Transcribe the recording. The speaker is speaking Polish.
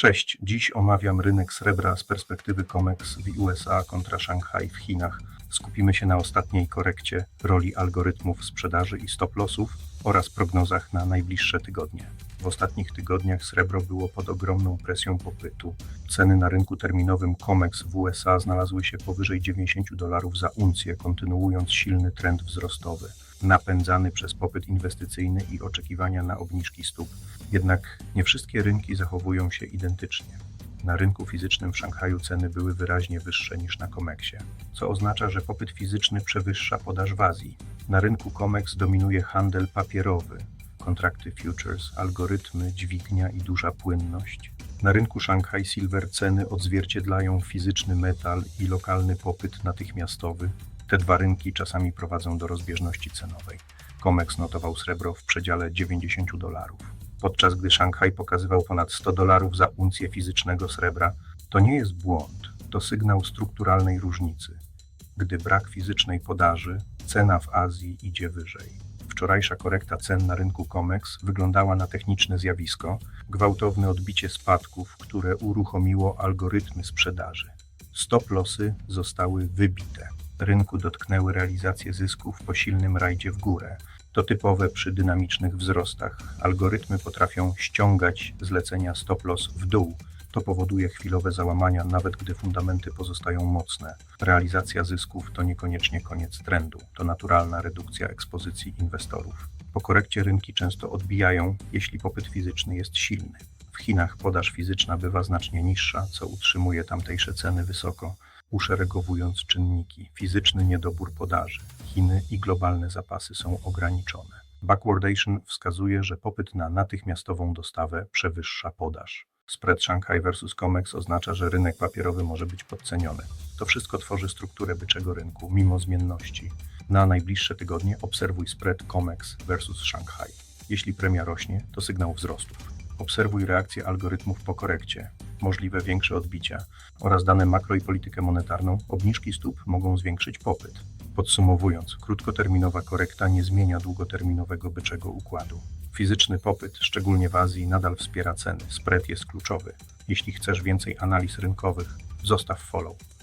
Cześć, dziś omawiam rynek srebra z perspektywy COMEX w USA kontra Szanghaj w Chinach. Skupimy się na ostatniej korekcie, roli algorytmów sprzedaży i stop-lossów oraz prognozach na najbliższe tygodnie. W ostatnich tygodniach srebro było pod ogromną presją popytu. Ceny na rynku terminowym COMEX w USA znalazły się powyżej 90 dolarów za uncję, kontynuując silny trend wzrostowy, napędzany przez popyt inwestycyjny i oczekiwania na obniżki stóp. Jednak nie wszystkie rynki zachowują się identycznie. Na rynku fizycznym w Szanghaju ceny były wyraźnie wyższe niż na Comexie, co oznacza, że popyt fizyczny przewyższa podaż w Azji. Na rynku Comex dominuje handel papierowy, kontrakty futures, algorytmy, dźwignia i duża płynność. Na rynku Szanghaj Silver ceny odzwierciedlają fizyczny metal i lokalny popyt natychmiastowy. Te dwa rynki czasami prowadzą do rozbieżności cenowej. Comex notował srebro w przedziale 90 dolarów. Podczas gdy Szanghaj pokazywał ponad 100 dolarów za uncję fizycznego srebra, to nie jest błąd, to sygnał strukturalnej różnicy. Gdy brak fizycznej podaży, cena w Azji idzie wyżej. Wczorajsza korekta cen na rynku COMEX wyglądała na techniczne zjawisko, gwałtowne odbicie spadków, które uruchomiło algorytmy sprzedaży. Stop-lossy zostały wybite. Rynku dotknęły realizację zysków po silnym rajdzie w górę. To typowe przy dynamicznych wzrostach. Algorytmy potrafią ściągać zlecenia stop-loss w dół. To powoduje chwilowe załamania, nawet gdy fundamenty pozostają mocne. Realizacja zysków to niekoniecznie koniec trendu, to naturalna redukcja ekspozycji inwestorów. Po korekcie rynki często odbijają, jeśli popyt fizyczny jest silny. W Chinach podaż fizyczna bywa znacznie niższa, co utrzymuje tamtejsze ceny wysoko, uszeregowując czynniki. Fizyczny niedobór podaży. Chiny i globalne zapasy są ograniczone. Backwardation wskazuje, że popyt na natychmiastową dostawę przewyższa podaż. Spread Shanghai versus COMEX oznacza, że rynek papierowy może być podceniony. To wszystko tworzy strukturę byczego rynku, mimo zmienności. Na najbliższe tygodnie obserwuj spread COMEX versus Shanghai. Jeśli premia rośnie, to sygnał wzrostów. Obserwuj reakcję algorytmów po korekcie, możliwe większe odbicia oraz dane makro i politykę monetarną. Obniżki stóp mogą zwiększyć popyt. Podsumowując, krótkoterminowa korekta nie zmienia długoterminowego byczego układu. Fizyczny popyt, szczególnie w Azji, nadal wspiera ceny. Spread jest kluczowy. Jeśli chcesz więcej analiz rynkowych, zostaw follow.